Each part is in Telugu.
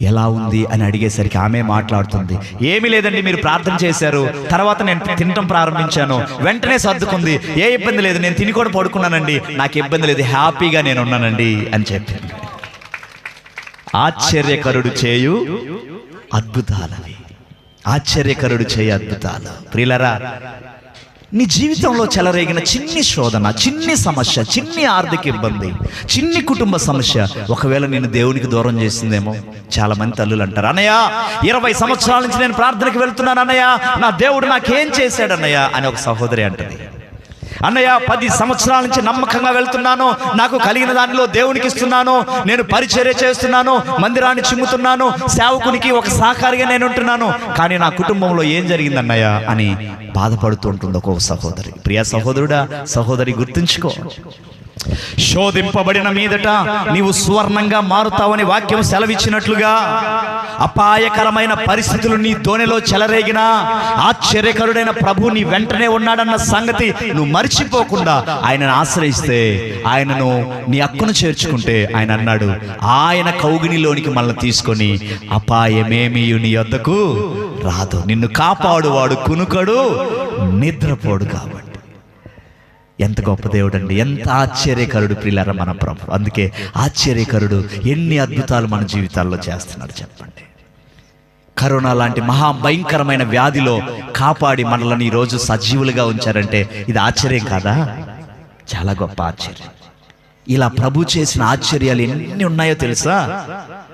ఎలా ఉంది అని అడిగేసరికి ఆమె మాట్లాడుతుంది. ఏమీ లేదండి మీరు ప్రార్థన చేశారు. తర్వాత నేను తినటం ప్రారంభించాను. వెంటనే సర్దుకుంది. ఏ ఇబ్బంది లేదు నేను తిని కూడా పడుకున్నానండి. నాకు ఇబ్బంది లేదు హ్యాపీగా నేను ఉన్నానండి అని చెప్పింది. ఆశ్చర్యకరుడు చేయు అద్భుతాలవి ఆశ్చర్యకరుడు చేయ అద్భుతాలు. ప్రిలరా నీ జీవితంలో చెలరేగిన చిన్ని శోధన చిన్ని సమస్య చిన్ని ఆర్థిక ఇబ్బంది చిన్ని కుటుంబ సమస్య. ఒకవేళ నేను దేవునికి దూరం చేసిందేమో చాలా మంది తల్లులు అంటారు అన్నయ్య ఇరవై సంవత్సరాల నుంచి నేను ప్రార్థనకి వెళ్తున్నాను అన్నయ్య. నా దేవుడు నాకేం చేశాడు అన్నయ్య? అని ఒక సహోదరి అంటది. అన్నయ్య పది సంవత్సరాల నుంచి నమ్మకంగా వెళ్తున్నాను. నాకు కలిగిన దానిలో దేవునికి ఇస్తున్నాను. నేను పరిచర్య చేస్తున్నాను. మందిరాన్ని చిమ్ముతున్నాను. సేవకునికి ఒక సహకారిగా నేను ఉంటున్నాను. కానీ నా కుటుంబంలో ఏం జరిగింది అన్నయ్య అని బాధపడుతూ ఉంటుంది సహోదరి. ప్రియ సహోదరుడా సహోదరి గుర్తుంచుకో. శోధింపబడిన మీదట నీవు సువర్ణంగా మారుతావని వాక్యం సెలవిచ్చినట్లుగా అపాయకరమైన పరిస్థితులు నీ దోణిలో చెలరేగినా ఆశ్చర్యకరుడైన ప్రభు నీ వెంటనే ఉన్నాడన్న సంగతి నువ్వు మర్చిపోకుండా ఆయనను ఆశ్రయిస్తే ఆయనను నీ అక్కును చేర్చుకుంటే ఆయన అన్నాడు ఆయన కౌగినిలోనికి మనల్ని తీసుకొని అపాయమేమి నీ వద్దకు రాదు. నిన్ను కాపాడువాడు కునుకడు నిద్రపోడు కాబట్టి. ఎంత గొప్ప దేవుడు అండి ఎంత ఆశ్చర్యకరుడు ప్రియులారా మన ప్రభు. అందుకే ఆశ్చర్యకరుడు ఎన్ని అద్భుతాలు మన జీవితాల్లో చేస్తున్నాడు చెప్పండి. కరోనా లాంటి మహా భయంకరమైన వ్యాధిలో కాపాడి మనల్ని ఈరోజు సజీవులుగా ఉంచారంటే ఇది ఆశ్చర్యం కాదా? చాలా గొప్ప ఆశ్చర్యం. ఇలా ప్రభు చేసిన ఆశ్చర్యాలు ఎన్ని ఉన్నాయో తెలుసా?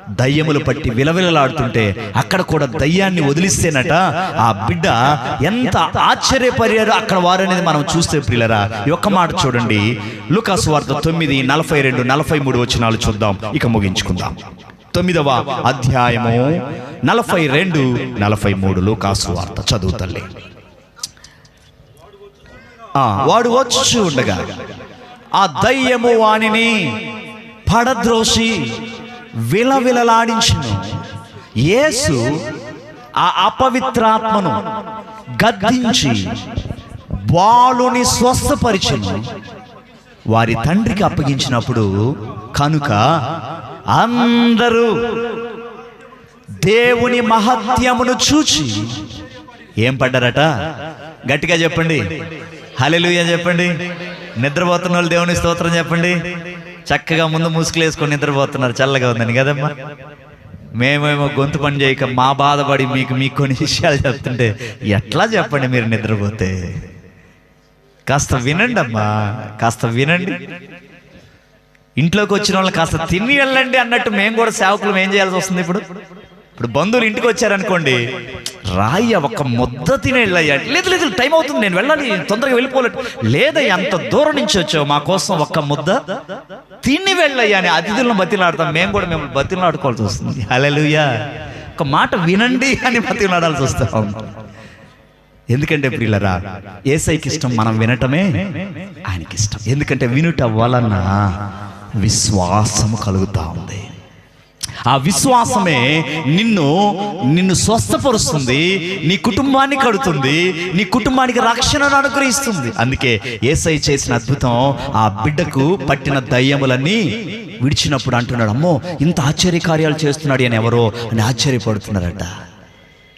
దయ్యములు పట్టి విలవిలలాడుతుంటే అక్కడ కూడా దయ్యాన్ని వదిలిస్తేనట ఆ బిడ్డ ఎంత ఆశ్చర్యపరియారో అక్కడ వారు అనేది మనం చూస్తే ప్రియులరా. ఈ ఒక్క మాట చూడండి. లుకాసు వార్త తొమ్మిది నలభై రెండు నలభై మూడు వచ్చినాలు చూద్దాం. ఇక ముగించుకుందాం. తొమ్మిదవ అధ్యాయము నలభై రెండు నలభై మూడు లుకాస్ వార్త. చదువు తల్లి. ఆ, వాడు వచ్చి ఉండగా ఆ దయ్యము వానిని పడద్రోసి విలవిలలాడించును. యేసు ఆ అపవిత్రాత్మను గద్దించి బాలుని స్వస్థపరిచను. వారి తండ్రికి అప్పగించినప్పుడు కనుక అందరూ దేవుని మహత్యమును చూచి ఏం పడ్డారట? గట్టిగా చెప్పండి. హలెలుయ చెప్పండి. నిద్రపోతున్న వాళ్ళు దేవుని స్తోత్రం చెప్పండి. చక్కగా ముందు ముసుగులు వేసుకొని నిద్రపోతున్నారు. చల్లగా ఉందని కదమ్మా? మేమేమో గొంతు పని చేయక మా బాధపడి మీకు మీకు కొన్ని విషయాలు చెప్తుంటే ఎట్లా చెప్పండి మీరు నిద్రపోతే? కాస్త వినండి అమ్మా కాస్త వినండి. ఇంట్లోకి వచ్చిన వాళ్ళు కాస్త తిని వెళ్ళండి అన్నట్టు మేము కూడా సేవకులు ఏం చేయాల్సి వస్తుంది ఇప్పుడు? ఇప్పుడు బంధువులు ఇంటికి వచ్చారనుకోండి రాయ్య ఒక ముద్ద తినేళ్ళయ్యా లేదు లేదు టైం అవుతుంది నేను వెళ్ళాలి తొందరగా వెళ్ళిపోలేదు లేదా ఎంత దూరం నుంచి వచ్చావు మా కోసం ఒక్క ముద్ద తిని వెళ్ళయ్యా అని అతిథులను బతిలాడతాం. మేము కూడా మేము బతిలాడుకోవాల్సి వస్తుంది. హల్లెలూయా. ఒక మాట వినండి అని బతిలాడాల్సి వస్తాం ఎందుకంటే ప్రియులరా ఏసైకి ఇష్టం మనం వినటమే ఆయనకి ఇష్టం. ఎందుకంటే వినుట వలన విశ్వాసము కలుగుతా ఉంది. ఆ విశ్వాసమే నిన్ను నిన్ను స్వస్థపరుస్తుంది నీ కుటుంబాన్ని కడుతుంది నీ కుటుంబానికి రక్షణను అనుగ్రహిస్తుంది. అందుకే ఏసై చేసిన అద్భుతం ఆ బిడ్డకు పట్టిన దయ్యములన్నీ విడిచినప్పుడు అంటున్నాడు అమ్మో ఇంత ఆశ్చర్యకార్యాలు చేస్తున్నాడు అని ఎవరో అని ఆశ్చర్యపడుతున్నారట.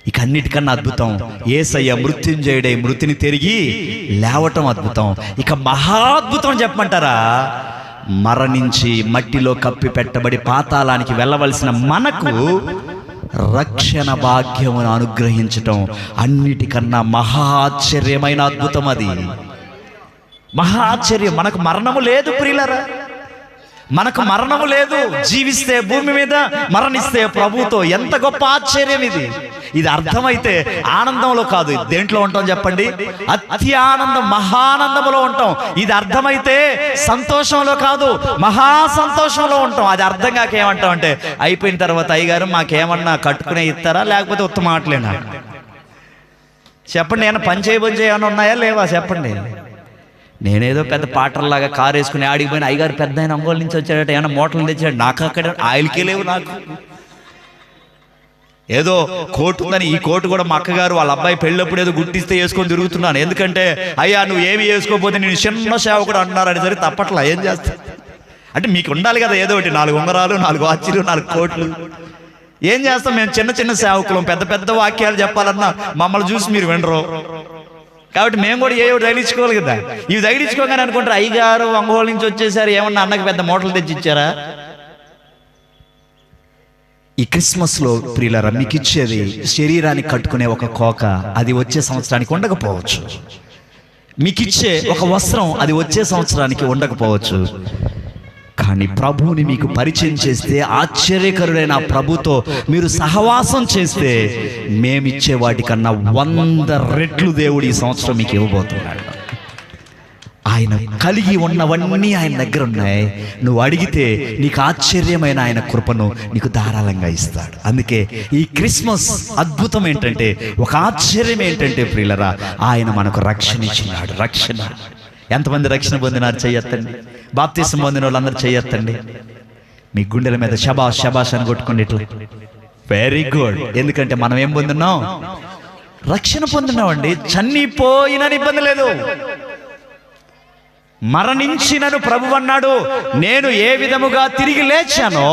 ఇక అన్నిటికన్నా అద్భుతం ఏసయ్య మృత్యుంజయుడై మృతిని తిరిగి లేవటం అద్భుతం. ఇక మహా అద్భుతం చెప్పమంటారా? మరణించి మట్టిలో కప్పి పెట్టబడి పాతాళానికి వెళ్ళవలసిన మనకు రక్షణ భాగ్యమును అనుగ్రహించటం అన్నిటికన్నా మహాశ్చర్యమైన అద్భుతం అది. మహాశ్చర్యం మనకు మరణము లేదు ప్రియులరా. మనకు మరణము లేదు. జీవిస్తే భూమి మీద మరణిస్తే ప్రభుతో. ఎంత గొప్ప ఆశ్చర్యం ఇది. ఇది అర్థమైతే ఆనందంలో కాదు. దేంట్లో ఉంటాం చెప్పండి? అతి ఆనందం మహానందంలో ఉంటాం. ఇది అర్థమైతే సంతోషంలో కాదు మహా సంతోషంలో ఉంటాం. అది అర్థం కాక ఏమంటాం అంటే అయిపోయిన తర్వాత అయ్యగారు మాకేమన్నా కట్టుకునే ఇస్తారా లేకపోతే ఉత్తమ ఆటలేనా చెప్పండి ఏమైనా పని చేయబోని ఏమైనా ఉన్నాయా లేవా? చెప్పండి. నేనేదో పెద్ద పాటల్లాగా కారు వేసుకుని ఆడికి పోయిన అయ్యగారు పెద్ద అయిన అంగోళ్ళ నుంచి వచ్చాడట ఏమైనా మోటార్లు తెచ్చాడు? నాకు అక్కడ ఆయిల్కే లేవు నాకు. ఏదో కోటు ఉందని ఈ కోటు కూడా మా అక్కగారు వాళ్ళ అబ్బాయి పెళ్ళప్పుడు ఏదో గుర్తిస్తే వేసుకొని తిరుగుతున్నాను. ఎందుకంటే అయ్యా నువ్వు ఏమి వేసుకోకపోతే నేను చిన్న సేవకుడు అంటున్నారని సరే తప్పట్లా ఏం చేస్తా? అంటే మీకు ఉండాలి కదా ఏదో ఒకటి నాలుగు ఉంగరాలు నాలుగు వాచీలు నాలుగు కోట్లు. ఏం చేస్తాం మేము? చిన్న చిన్న సేవకులం పెద్ద పెద్ద వాక్యాలు చెప్పాలన్నా మమ్మల్ని చూసి మీరు వినరు. కాబట్టి మేము కూడా ఏ తగిలించుకోవాలి కదా? ఇవి తగిలించుకోగానే అనుకుంటారు అయ్యగారు ఒంగోలు నుంచి వచ్చేసారు ఏమన్నా అన్నకి పెద్ద మూటలు తెచ్చి ఇచ్చారా ఈ క్రిస్మస్లో ప్రియులరా మీకు ఇచ్చేది శరీరానికి కట్టుకునే ఒక కోక అది వచ్చే సంవత్సరానికి ఉండకపోవచ్చు. మీకు ఇచ్చే ఒక వస్త్రం అది వచ్చే సంవత్సరానికి ఉండకపోవచ్చు. కానీ ప్రభువుని మీకు పరిచయం చేస్తే ఆశ్చర్యకరుడైన ప్రభుతో మీరు సహవాసం చేస్తే మేమిచ్చే వాటికన్నా వంద రెట్లు దేవుడు ఈ సంవత్సరం మీకు ఇవ్వబోతున్నాడు. ఆయన కలిగి ఉన్నవన్నీ ఆయన దగ్గర ఉన్నాయి నువ్వు అడిగితే నీకు ఆశ్చర్యమైన ఆయన కృపను నీకు ధారాళంగా ఇస్తాడు. అందుకే ఈ క్రిస్మస్ అద్భుతం ఏంటంటే ఒక ఆశ్చర్యం ఏంటంటే ప్రియులరా ఆయన మనకు రక్షణ ఇచ్చినాడు రక్షణ ఎంతమంది రక్షణ పొందినారు చెయ్యొత్తండి బాప్తీసం పొందిన వాళ్ళందరూ చెయ్యొత్తండి మీ గుండెల మీద శబాష్ శబాష్ అని కొట్టుకోండి ఇట్లా. వెరీ గుడ్ ఎందుకంటే మనం ఏం పొందున్నాం రక్షణ పొందినామండి. చనిపోయిన ఇబ్బంది లేదు. మరణించినను ప్రభు అన్నాడు. నేను ఏ విధముగా తిరిగి లేచానో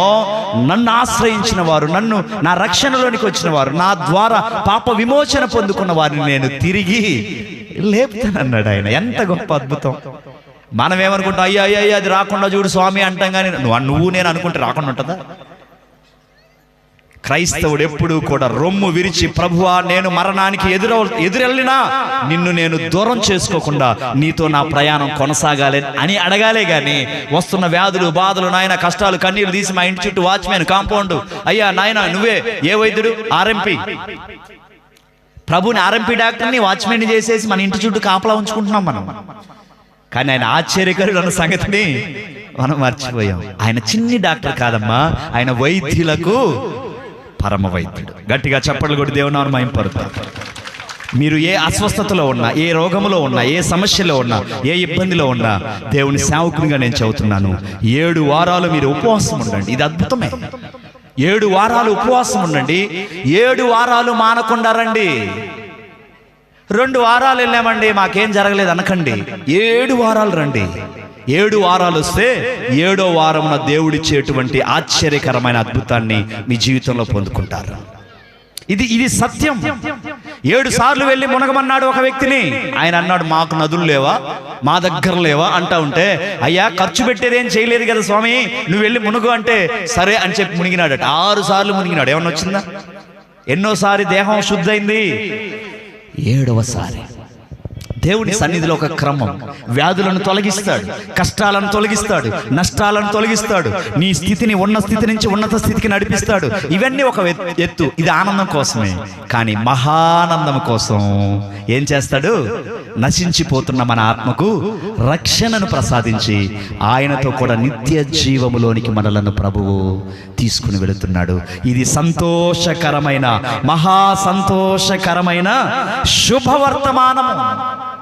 నన్ను ఆశ్రయించిన వారు నన్ను నా రక్షణలోనికి వచ్చిన వారు నా ద్వారా పాప విమోచన పొందుకున్న వారిని నేను తిరిగి లేపుతానన్నాడు ఆయన. ఎంత గొప్ప అద్భుతం. మనం ఏమనుకుంటాం అయ్యా అయ్యా అది రాకుండా చూడు స్వామి అంటాం కానీ నువ్వు నువ్వు నేను అనుకుంటే రాకుండా ఉంటుందా? క్రైస్తవుడు ఎప్పుడు కూడా రొమ్ము విరిచి ప్రభువా నేను మరణానికి ఎదుర ఎదురెళ్ళినా నిన్ను నేను దూరం చేసుకోకుండా నీతో నా ప్రయాణం కొనసాగాలి అని అడగాలే కానీ వస్తున్న వ్యాధులు బాధలు నాయన కష్టాలు కన్నీరు తీసి మా ఇంటి చుట్టూ వాచ్మెన్ కాంపౌండ్. అయ్యా నాయన నువ్వే ఏ వైద్యుడు? ఆర్ఎంపి. ప్రభుని ఆర్ఎంపీ డాక్టర్ని వాచ్మెన్ చేసేసి మన ఇంటి చుట్టూ కాపలా ఉంచుకుంటున్నాం మనం. కానీ ఆయన ఆశ్చర్యకరుడు అన్న సంగతిని మనం మర్చిపోయాం. ఆయన చిన్ని డాక్టర్ కాదమ్మా ఆయన వైద్యులకు పరమ వైద్యుడు గట్టిగా చప్పట్లు కొట్టి దేవునారు మయంపరుతారు మీరు ఏ అస్వస్థతలో ఉన్నా ఏ రోగములో ఉన్నా ఏ సమస్యలో ఉన్నా ఏ ఇబ్బందిలో ఉన్నా దేవుని సేవకునిగా నేను చెబుతున్నాను. ఏడు వారాలు మీరు ఉపవాసం ఉండండి. ఇది అద్భుతమే. ఏడు వారాలు ఉపవాసం ఉండండి. ఏడు వారాలు మానకుండా రండి. రెండు వారాలు వెళ్ళామండి మాకేం జరగలేదు అనకండి. ఏడు వారాలు రండి. ఏడు వారాలు వస్తే ఏడో వారమున దేవుడిచ్చేటువంటి ఆశ్చర్యకరమైన అద్భుతాన్ని మీ జీవితంలో పొందుకుంటారు. ఇది ఇది సత్యం. ఏడు సార్లు వెళ్ళి మునగమన్నాడు ఒక వ్యక్తిని. ఆయన అన్నాడు మాకు నదులు లేవా? మా దగ్గర లేవా? అంటా ఉంటే అయ్యా ఖర్చు పెట్టేదేం చేయలేదు కదా స్వామి. నువ్వు వెళ్ళి మునుగు అంటే సరే అని చెప్పి మునిగినాడట. ఆరు సార్లు మునిగినాడు. ఏమన్నా వచ్చిందా? ఎన్నోసారి దేహం శుద్ధైంది ఏడవసారి దేవుని సన్నిధిలో ఒక క్రమం. వ్యాధులను తొలగిస్తాడు కష్టాలను తొలగిస్తాడు నష్టాలను తొలగిస్తాడు. నీ స్థితిని ఉన్న స్థితి నుంచి ఉన్నత స్థితికి నడిపిస్తాడు. ఇవన్నీ ఒక ఎత్- ఎత్తు. ఇది ఆనందం కోసమే. కానీ మహానందం కోసం ఏం చేస్తాడు? నశించిపోతున్న మన ఆత్మకు రక్షణను ప్రసాదించి ఆయనతో కూడా నిత్య జీవములోనికి మనలను ప్రభువు తీసుకుని వెళుతున్నాడు. ఇది సంతోషకరమైన మహా సంతోషకరమైన శుభవర్తమానము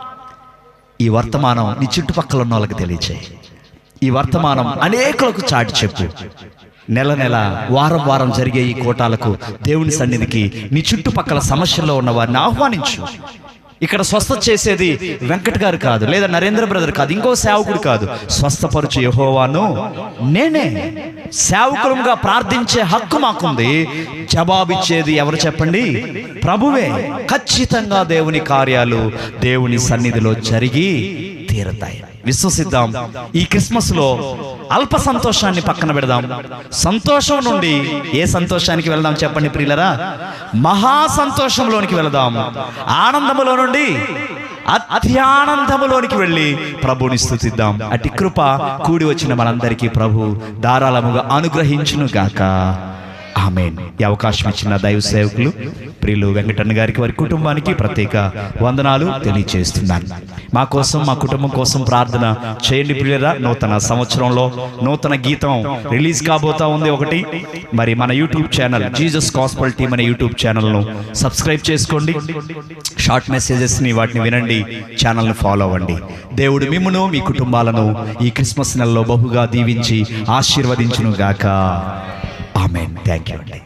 ఈ వర్తమానం నీ చుట్టుపక్కల ఉన్న వాళ్ళకి తెలియచేయి. ఈ వర్తమానం అనేకులకు చాటి చెప్పు. నెల నెల వారం వారం జరిగే ఈ కోటాలకు దేవుని సన్నిధికి నీ చుట్టుపక్కల సమస్యల్లో ఉన్న వారిని ఆహ్వానించు. ఇక్కడ స్వస్థ చేసేది వెంకట్ గారు కాదు లేదా నరేంద్ర బ్రదర్ కాదు ఇంకో సేవకుడు కాదు. స్వస్థపరచు యహోవాను నేనే. సేవకులంగా ప్రార్థించే హక్కు మాకుంది. జవాబిచ్చేది ఎవరు చెప్పండి? ప్రభువే. ఖచ్చితంగా దేవుని కార్యాలు దేవుని సన్నిధిలో జరిగి తీరతాయి. విశ్వసిద్దాం. ఈ క్రిస్మస్లో అల్ప సంతోషాన్ని పక్కన పెడదాం. సంతోషం నుండి ఏ సంతోషానికి వెళదాం చెప్పండి ప్రియులరా? మహా సంతోషంలోనికి వెళదాం. ఆనందములో నుండి అత్యానందములోనికి వెళ్ళి ప్రభుని స్థుతిద్దాం. అటు కృప కూడి వచ్చిన మనందరికీ ప్రభు ధారాళముగా అనుగ్రహించును గాక ఆమెన్. ఈ అవకాశం ఇచ్చిన దైవ సేవకులు ప్రియులు వెంకటన్న గారికి వారి కుటుంబానికి ప్రత్యేక వందనాలు తెలియజేస్తున్నాను మా కోసం మా కుటుంబం కోసం ప్రార్థన చేయండి ప్రియులరా. నూతన సంవత్సరంలో నూతన గీతం రిలీజ్ కాబోతా ఉంది ఒకటి. మరి మన YouTube channel Jesus gospel team అనే యూట్యూబ్ ఛానల్ను సబ్స్క్రైబ్ చేసుకోండి. షార్ట్ మెసేజెస్ని వాటిని వినండి ఛానల్ను ఫాలో అవ్వండి. దేవుడు మిమ్మును మీ కుటుంబాలను ఈ క్రిస్మస్ నెలలో బహుగా దీవించి ఆశీర్వదించును గాక ఆమెన్ థ్యాంక్ యూ అండి